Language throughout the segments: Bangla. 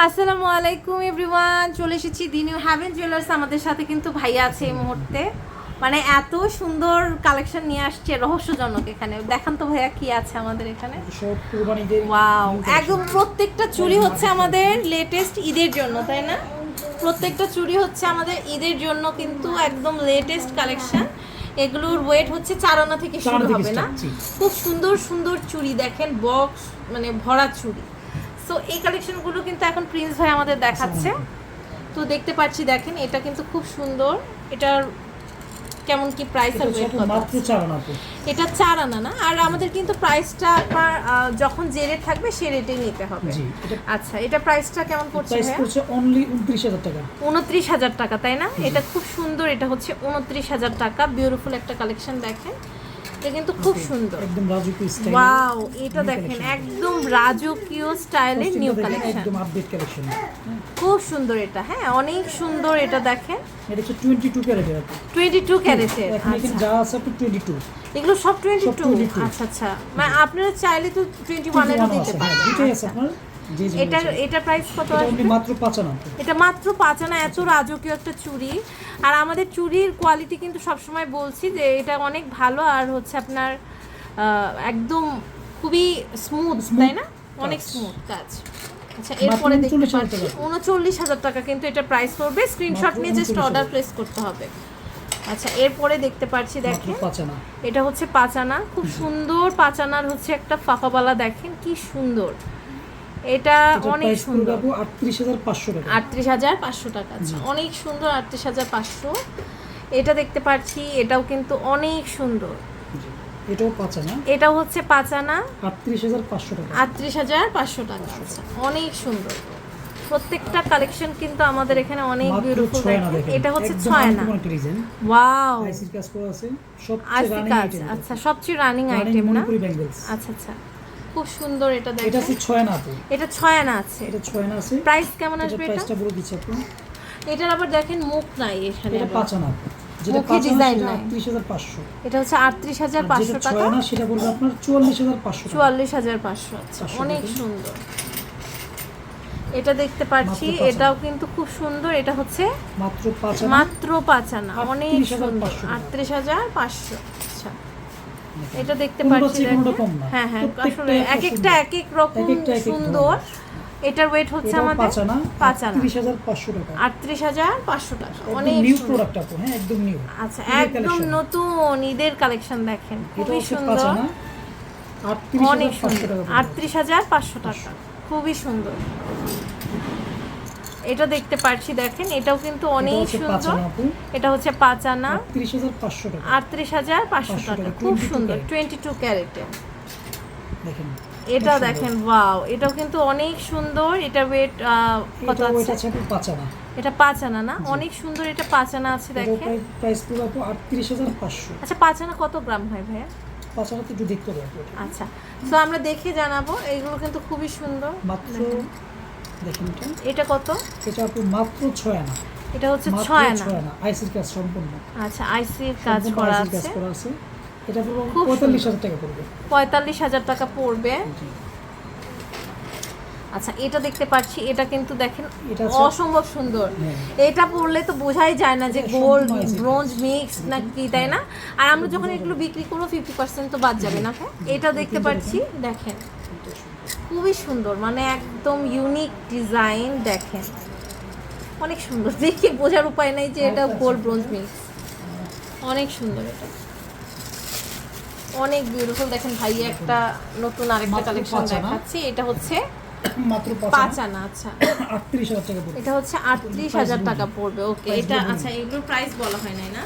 আসসালামু আলাইকুম এভরিওয়ান। চলে এসেছি দিনিউ হ্যাভেন জুয়েলার্স আমাদের সাথে কিন্তু ভাইয়া আছে এই মুহূর্তে। মানে এত সুন্দর কালেকশন নিয়ে আসছে রহস্যজনক এখানে। দেখান তো ভাইয়া কি আছে আমাদের এখানে। ওয়াও একদম প্রত্যেকটা চুরি হচ্ছে আমাদের লেটেস্ট ঈদের জন্য তাই না? প্রত্যেকটা চুরি হচ্ছে আমাদের ঈদের জন্য কিন্তু একদম লেটেস্ট কালেকশন এগুলোর ওয়েট হচ্ছে চার আনা থেকে শুরু হবে না? খুব সুন্দর সুন্দর চুরি দেখেন বক্স মানে ভরা চুড়ি সো এই কালেকশনগুলো কিন্তু এখন প্রিন্স ভাই আমাদের দেখাচ্ছে। তো দেখতে পাচ্ছি দেখেন এটা কিন্তু খুব সুন্দর। এটার কেমন কি প্রাইস আর এটা ওয়েট কত? এটা চার আনা না? আর আমাদের কিন্তু প্রাইসটা আপনার যখন যে রেট থাকবে সে রেটে নিতে হবে। জি আচ্ছা এটা প্রাইসটা কেমন পড়ছে প্রাইস পড়ছে অনলি উনত্রিশ হাজার টাকা। উনত্রিশ হাজার টাকা তাই না? এটা খুব সুন্দর এটা হচ্ছে উনত্রিশ হাজার টাকা। বিউটিফুল একটা কালেকশন দেখেন। এটা কিন্তু খুব সুন্দর। একদম রাজকীয় স্টাইল ওয়াও এটা দেখেন একদম রাজকীয় স্টাইলের নিউ কালেকশন একদম আপডেট কালেকশন খুব সুন্দর এটা হ্যাঁ অনেক সুন্দর এটা দেখেন। এটা হচ্ছে টোয়েন্টি টু ক্যারেটের আপু টোয়েন্টি টু ক্যারেটের এখন আচ্ছা। যা আছে আপু টোয়েন্টি টু এগুলো সব টোয়েন্টি টু 22 আচ্ছা আচ্ছা। মানে আপনারা চাইলে তো টোয়েন্টি ওয়ানেরও দিতে হ্যাঁ পারেন। আছে আচ্ছা। আপনার। এটা এটা প্রাইস কত আসবে? মাত্র পাঁচ আনা এটা মাত্র এত রাজকীয় একটা চুড়ি। আর আমাদের চুড়ির কোয়ালিটি কিন্তু সবসময় বলছি যে এটা অনেক ভালো আর হচ্ছে আপনার একদম খুবই স্মুথ তাই না? অনেক স্মুথ কাজ আচ্ছা এরপরে দেখতে পাচ্ছি উনচল্লিশ হাজার টাকা কিন্তু এটা প্রাইস পড়বে। স্ক্রিনশট নিয়ে জাস্ট অর্ডার প্লেস করতে হবে। আচ্ছা এরপরে দেখতে পাচ্ছি দেখেন। এটা হচ্ছে পাঁচানা। খুব সুন্দর পাঁচানার হচ্ছে একটা ফাঁকাবালা দেখেন কি সুন্দর। এটা এটা অনেক সুন্দর। আটত্রিশ হাজার পাঁচশো টাকা। আটত্রিশ হাজার পাঁচশো টাকা আচ্ছা। অনেক সুন্দর আটত্রিশ হাজার পাঁচশো। এটা দেখতে পাচ্ছি এটাও কিন্তু অনেক সুন্দর। এটাও পাঁচ আনা এটাও হচ্ছে পাঁচানা। আটত্রিশ হাজার পাঁচশো টাকা। আটত্রিশ হাজার পাঁচশো টাকা আচ্ছা। অনেক সুন্দর। প্রত্যেকটা কালেকশন কিন্তু আমাদের এখানে অনেক বিউটিফুল আনা এটা হচ্ছে ছয় না uncommon একটা ওয়াও আইসির কাজ করা আছে। সবচেয়ে রানিং আইটেম আচ্ছা সবচেয়ে রানিং আইটেম না? আচ্ছা আচ্ছা। খুব সুন্দর এটা এটা দেখেন। আছে ছয় আনা আপু এটা ছয় আনা আছে। এটা ছয় আনা আছে প্রাইস কেমন আসবে এটা? প্রাইসটা বলে দিচ্ছি আপু এটার আবার দেখেন মুখ নাই এখানে এটা। পাঁচ আনা যেটা পাঁচ আনা সেটা নাই। আটত্রিশ হাজার পাঁচশো। এটা হচ্ছে আটত্রিশ হাজার আর পাঁচশো যেটা টাকা। ছয় আনা সেটা বলব আপনার চুয়াল্লিশ হাজার পাঁচশো টাকা। চুয়াল্লিশ হাজার পাঁচশো আচ্ছা। অনেক সুন্দর। এটা দেখতে পাচ্ছি। এটাও কিন্তু খুব সুন্দর। এটা হচ্ছে মাত্র পাঁচ আনা মাত্র পাঁচ আনা অনেক সুন্দর। আটত্রিশ হাজার পাঁচশো। আচ্ছা। এটা দেখতে কোনটা পাচ্ছি চেয়ে কোনটা দেখেন। কম না। হ্যাঁ হ্যাঁ আসলে এক একটা এক এক রকম সুন্দর। এটার ওয়েট হচ্ছে আমাদের পাঁচ আনা তিরিশ হাজার পাঁচশো টাকা। আটত্রিশ হাজার পাঁচশো টাকা। অনেক নিউ। প্রোডাক্ট আপু হ্যাঁ একদম নিউ আচ্ছা একদম নতুন ঈদের কালেকশন দেখেন। খুবই সুন্দর। অনেক সুন্দর। আটত্রিশ হাজার পাঁচশো টাকা। খুবই সুন্দর। এটা দেখতে পাচ্ছি দেখেন এটাও কিন্তু অনেক সুন্দর। এটা হচ্ছে পাঁচ আনা আটত্রিশ হাজার পাঁচশো টাকা। আটত্রিশ হাজার পাঁচশো 500 টাকা টাকা, খুব 22 সুন্দর ক্যারেট। টোয়েন্টি টু ক্যারেটের দেখেন সুন্দর। দেখেন ওয়াও এটাও কিন্তু অনেক সুন্দর এটা ওয়েট কত আছে? এটা পাঁচ আনা না অনেক সুন্দর এটা পাঁচ আনা আছে দেখেন। প্রাইস পুরো আপু আটত্রিশ হাজার পাঁচশো। আচ্ছা পাঁচ আনা কত গ্রাম হয় ভাইয়া? পাঁচ আনা তো একটু দেখতে হবে আচ্ছা তো আমরা দেখে জানাব এগুলো কিন্তু খুবই সুন্দর। মাত্র দেখেন এটা কত? এটা আপু মাত্র ছয় আনা। এটা হচ্ছে ছয় আনা। ছয় আনা। আইসির কাজ সম্পূর্ণ। আচ্ছা আইসির কাজ করা র কাজ করা আছে। এটা পুরো পঁয়তাল্লিশ হাজার টাকা পড়বে। পঁয়তাল্লিশ হাজার টাকা পড়বে। আচ্ছা এটা দেখতে পাচ্ছি। এটা কিন্তু দেখেন এটা অসম্ভব সুন্দর। হ্যাঁ। এটা পড়লে তো বোঝাই যায় না যে গোল্ড ব্রোঞ্জ মিক্স না কি তাই না? আর আমরা যখন এগুলো বিক্রি করব ফিফটি পার্সেন্ট তো বাদ যাবে না। এটা দেখতে পাচ্ছি দেখেন। খুবই সুন্দর মানে একদম ইউনিক ডিজাইন দেখেন। অনেক সুন্দর দেখে বোঝার উপায় নাই যে এটা গোল্ড ব্রোঞ্জ মিক্স অনেক সুন্দর এটা। অনেক বিউটিফুল দেখেন ভাই একটা নতুন আরেকটা কালেকশন দেখাচ্ছি এটা হচ্ছে মাত্র পাঁচ আনা? আচ্ছা। আটত্রিশ হাজার টাকা পড়বে। এটা হচ্ছে আটত্রিশ হাজার টাকা পড়বে ওকে এটা আচ্ছা এগুলোর প্রাইস বলা হয় নাই না?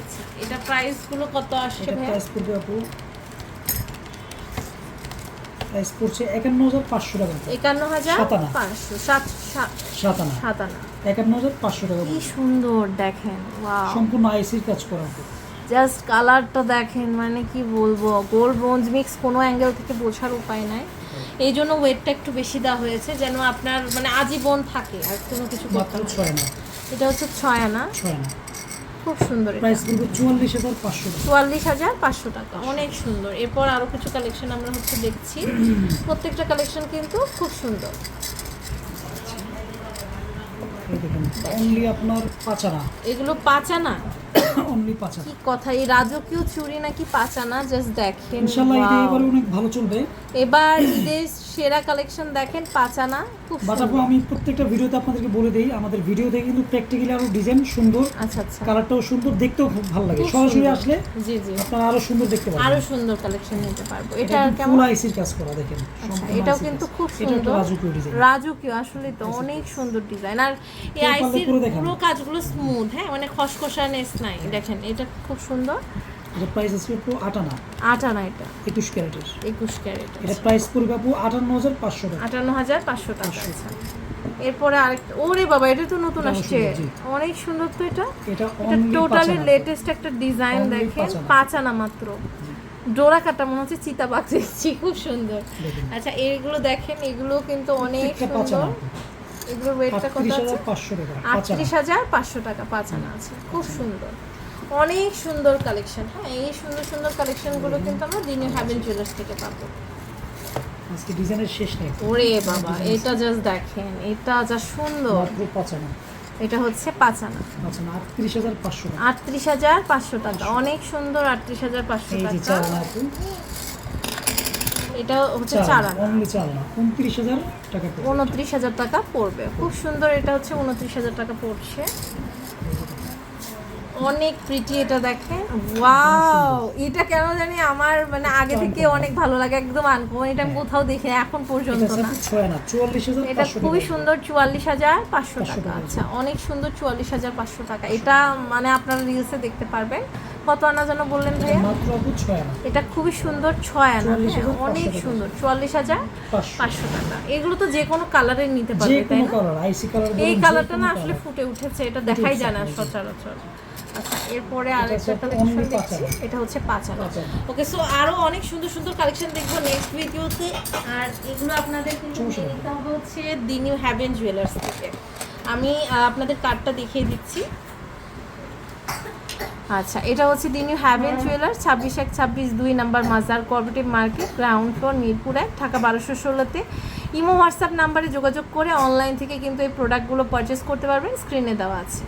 আচ্ছা এটা প্রাইসগুলো কত আসছে ভাই প্রাইস পড়বে আপু প্রাইস পড়ছে একান্ন হাজার পাঁচশো টাকা একান্ন হাজার পাঁচশো সাত সাত সাত সাত আনা একান্ন হাজার পাঁচশো টাকা কি সুন্দর দেখেন ওয়াও সম্পূর্ণ আইসির কাজ করা জাস্ট কালারটা দেখেন মানে কি বলব গোল্ড ব্রোঞ্জ মিক্স কোনো অ্যাঙ্গেল থেকে বোঝার উপায় নাই। এই জন্য ওয়েটটা একটু বেশি দেওয়া হয়েছে যেন আপনার মানে আজীবন থাকে আর কোনো কিছু করতে না। এটা হচ্ছে ছয় আনা। ছয় আনা। খুব সুন্দর প্রাইস পড়বে চুয়াল্লিশ হাজার পাঁচশো টাকা। চুয়াল্লিশ হাজার পাঁচশো টাকা অনেক সুন্দর। এরপর আরও কিছু কালেকশন আমরা হচ্ছে দেখছি। প্রত্যেকটা কালেকশন কিন্তু খুব সুন্দর। অনলি আপনার পাচানা। এগুলো পাচানা? অনলি পাচানা। কি কথা এই রাজকীয় চুড়ি নাকি পাচানা? জাস্ট দেখেন ইনশাল্লাহ এটা wow. অনেক ভালো চলবে। এবার ঈদের সেরা কালেকশন দেখেন পাচানা খুব বাট আমি প্রত্যেকটা ভিডিওতে আপনাদেরকে বলে দিই আমাদের ভিডিও দেখে কিন্তু প্র্যাকটিক্যালি আরও ডিজাইন সুন্দর আচ্ছা আচ্ছা। কালারটাও সুন্দর দেখতেও খুব ভালো লাগে। সরাসরি আসলে জি জি। আপনারা আরও সুন্দর দেখতে আরও সুন্দর কালেকশন নিতে পারব। এটা কেমন? ফুল আইসির কাজ করা দেখেন। আচ্ছা এটাও কিন্তু খুব সুন্দর। রাজকীয় ডিজাইন রাজকীয় আসলে তো অনেক সুন্দর ডিজাইন আর এই আইসির পুরো কাজগুলো স্মুথ হ্যাঁ? মানে খসখসানেস নাই দেখেন এটা খুব সুন্দর। এটা প্রাইস আছে আপু আটানা আট আনা এটা। একুশ ক্যারেটের। একুশ ক্যারেট এটা প্রাইস পড়বে আপু আটান্ন হাজার পাঁচশো টাকা। আটান্ন হাজার পাঁচশো টাকা আচ্ছা। এরপরে আরেকটা ওরে বাবা এটা তো নতুন আসছে। অনেক সুন্দর তো এটা। এটা টোটালি লেটেস্ট একটা ডিজাইন দেখেন। পাঁচ আনা। মাত্র। ডোরা কাটা মনে হচ্ছে চিতাবাগ দেখছি খুব সুন্দর। আচ্ছা এইগুলো দেখেন এগুলো কিন্তু অনেক সুন্দর। আনা এগুলোর ওয়েটটা কত আছে? আটত্রিশ হাজার পাঁচশো টাকা পাঁচ আনা আছে। খুব সুন্দর। অনেক সুন্দর কালেকশন হ্যাঁ এই সুন্দর সুন্দর কালেকশনগুলো কিন্তু আমরা দিনে হ্যাভেন জুয়েলার্স থেকে পাবো। আজকে ডিজাইনের শেষ নেই। ওরে বাবা এটা জাস্ট দেখেন এটা যা সুন্দর। পাঁচানা এটা হচ্ছে পাঁচ আনা। পাঁচানা আটত্রিশ হাজার পাঁচশো টাকা। আটত্রিশ হাজার পাঁচশো টাকা অনেক সুন্দর আটত্রিশ হাজার পাঁচশো টাকা। এটা হচ্ছে চার অনলি চালানা উনত্রিশ হাজার টাকা উনত্রিশ হাজার টাকা পড়বে। খুব সুন্দর এটা হচ্ছে উনত্রিশ হাজার টাকা পড়ছে। অনেক প্রিটি এটা দেখেন। ওয়াও এটা কেন জানি আমার মানে আগে থেকে অনেক ভালো লাগে একদম আনকমন। এটা আমি কোথাও দেখি না এখন পর্যন্ত না। এটা খুবই সুন্দর চুয়াল্লিশ হাজার পাঁচশো টাকা। আচ্ছা অনেক সুন্দর চুয়াল্লিশ হাজার পাঁচশো টাকা। এটা মানে আপনারা রিলসে দেখতে পারবেন। কত আনা যেন বললেন ভাইয়া? এটা খুবই সুন্দর ছয় আনা। 44,500 হ্যাঁ, অনেক সুন্দর চুয়াল্লিশ হাজার পাঁচশো। টাকা। এগুলো তো যে কোনো কালারের নিতে পারবে তাই না? এই কালারটা না আসলে ফুটে উঠেছে এটা দেখাই যায় না সচরাচর। আচ্ছা এরপরে আরেকটা কালেকশন দেখছি। এটা হচ্ছে পাঁচানা। ওকে সো আরও অনেক সুন্দর সুন্দর কালেকশন দেখব নেক্সট ভিডিওতে আর এগুলো আপনাদের কিন্তু নিতে হবে হচ্ছে দি নিউ হ্যাভেন জুয়েলার্স থেকে। আমি আপনাদের কার্ডটা দেখিয়ে দিচ্ছি। আচ্ছা এটা হচ্ছে দি নিউ হ্যাভেন জুয়েলার্স ছাব্বিশ এক ছাব্বিশ দুই number Mazar cooperative market ground floor Mirpur এক ঢাকা বারোশো ষোলোতে। ইমো হোয়াটসঅ্যাপ নাম্বারে যোগাযোগ করে অনলাইন থেকে কিন্তু এই প্রোডাক্টগুলো পারচেস করতে পারবেন। স্ক্রিনে দেওয়া আছে।